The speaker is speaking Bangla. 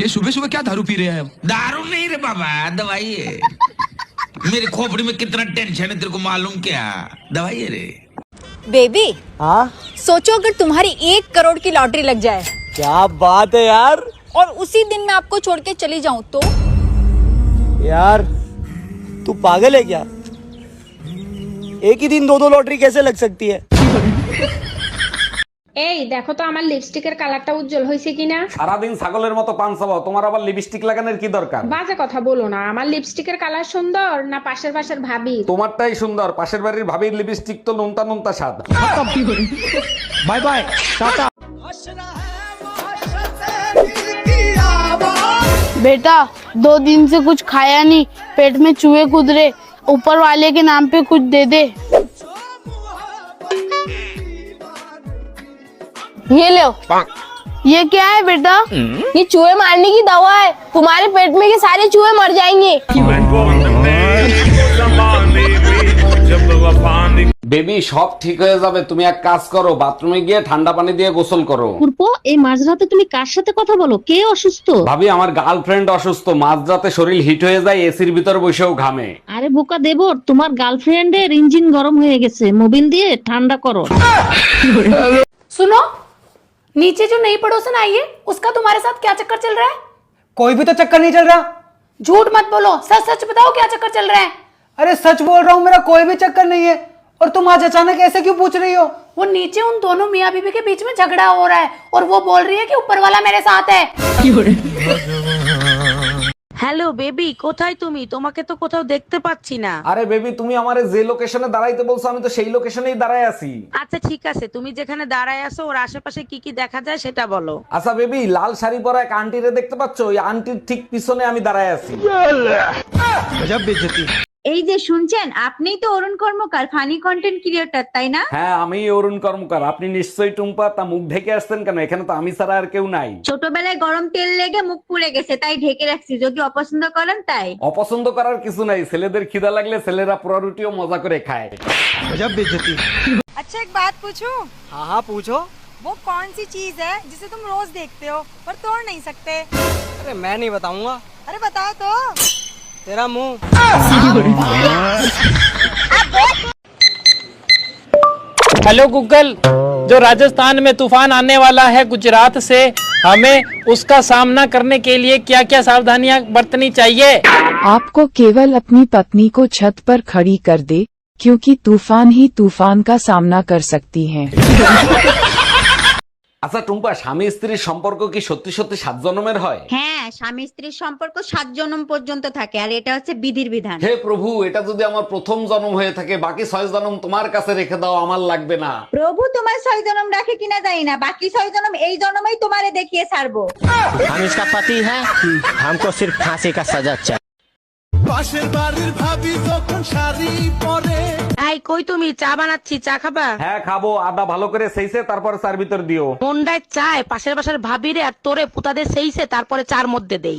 ये सुबह सुबह क्या दारू पी रहे हैं? दारू नहीं रे बाबा दवाई है। मेरी खोपड़ी में कितना टेंशन है तेरे को मालूम क्या? दवाई है रे। बेबी हाँ? सोचो अगर तुम्हारी एक करोड़ की लॉटरी लग जाए। क्या बात है यार? और उसी दिन मैं आपको छोड़ के चली जाऊँ तो? यार तू पागल है क्या? एक ही दिन दो दो लॉटरी कैसे लग सकती है? এই দেখো তো আমার লিপস্টিকের কালারটা উজ্জ্বল হয়েছে কিনা সারাদিন ছাগলের মতো পান চাবাও তোমার আবার লিপস্টিক লাগানোর কি দরকার বাজে কথা বলো না আমার লিপস্টিকের কালার সুন্দর না পাশের পাশের ভাবি তোমারটাই সুন্দর পাশের বাড়ির ভাবির লিপস্টিক তো নুনতা নুনতা স্বাদ बाय बाय टाटा बेटा दो दिन से कुछ खाया नहीं पेट में चूहे कूद रहे ऊपर वाले के नाम पे कुछ दे दे ये लो ये क्या है बेटा ये चूहे मारने की दवा है तुम्हारे पेट में के सारे चूहे मर जाएंगे বেবি সব ঠিক হয়ে যাবে তুমি এক কাজ করো বাথরুমে গিয়ে ঠান্ডা পানি দিয়ে গোসল করো পূর্ব এই মাঝরাতে তুমি কার সাথে কথা বলো কে অসুস্থ ভাবি আমার গার্লফ্রেন্ড অসুস্থ মাঝরাতে শরীর হিট হয়ে যায় এসির ভিতর বসেও ঘামে আরে বোকা দেবর তোমার গার্লফ্রেন্ডের ইঞ্জিন গরম হয়ে গেছে মোবিল দিয়ে ঠান্ডা করো सुनो नीचे जो नई पड़ोसन आई है उसका तुम्हारे साथ क्या चक्कर चल रहा है? कोई भी तो चक्कर नहीं चल रहा। झूठ मत बोलो सच सच बताओ क्या चक्कर चल रहा है? अरे सच बोल रहा हूँ मेरा कोई भी चक्कर नहीं है। और तुम आज अचानक ऐसे क्यों पूछ रही हो? वो नीचे उन दोनों मियाँ बीबी के बीच में झगड़ा हो रहा है और वो बोल रही है कि ऊपर वाला मेरे साथ है। হ্যালো বেবি কোথায় তুমি? তোমাকে তো কোথাও দেখতে পাচ্ছি না। আরে বেবি তুমি আমারে যে লোকেশনে দাঁড়াইতে বলছো আমি তো সেই লোকেশনেই দাঁড়ায় আছি। আচ্ছা ঠিক আছে। তুমি যেখানে দাঁড়ায় আছো ওর আশেপাশে কি কি দেখা যায় সেটা বলো। আচ্ছা বেবি লাল শাড়ি পরা এক আন্টিরে দেখতে পাচ্ছ? ওই আন্টির ঠিক পিছনে আমি দাঁড়ায় আছি। এই যে শুনছেন আপনিই তো Arun Karmakar funny content creator তাই না হ্যাঁ আমি অরুণ কর্মকার আপনি নিশ্চয়ই টুম্পা তা মুখ ঢেকে আসছেন কেন এখানে তো আমি ছাড়া আর কেউ নাই ছোটবেলায় গরম তেল লেগে মুখ পুড়ে গেছে তাই ঢেকে রাখছি যদি অপছন্দ করেন তাই অপছন্দ করার কিছু নাই ছেলেদের খিদা লাগলে ছেলেরা পোড়া রুটিও মজা করে খায় गजब बेइज्जती अच्छा एक बात पूछूं हाँ हाँ पूछो वो कौन सी चीज है जिसे तुम रोज देखते हो पर तोड़ नहीं सकते अरे मैं नहीं बताऊंगा अरे बताओ तो तेरा मुँह हेलो गूगल जो राजस्थान में तूफ़ान आने वाला है गुजरात से हमें उसका सामना करने के लिए क्या क्या सावधानियाँ बरतनी चाहिए आपको केवल अपनी पत्नी को छत पर खड़ी कर दे क्योंकि तूफ़ान ही तूफ़ान का सामना कर सकती हैं। আচ্ছা টুম্পা স্বামী স্ত্রীর সম্পর্ক কি সত্যি সত্যি সাত জন্মের হয়? হ্যাঁ স্বামী স্ত্রীর সম্পর্ক সাত জন্ম পর্যন্ত থাকে আর এটা হচ্ছে বিধির বিধান। হে প্রভু এটা যদি আমার প্রথম জন্ম হয়ে থাকে বাকি ছয় জন্ম তোমার কাছে রেখে দাও আমার লাগবে না। প্রভু তোমার ছয় জন্ম রাখে কিনা জানি না বাকি ছয় জন্ম এই জন্মেই তোমারে দেখিয়ে ছাড়বো। আমি ইসকা পাতি হ্যাঁ হামকো সিরফ ফাঁসি কা সাজা চাই পাশের বাড়ির ভাবি যখন শাড়ি পরে। এই কই তুমি? চা বানাচ্ছি চা খাবা? হ্যাঁ খাব। আদা ভালো করে সেইছে তারপর চার ভিতর দিও। মন্ডায় চায় পাশের বাসার ভাবিরে আর তোরে পুতাদের সেইছে তারপরে চার মধ্যে দেই।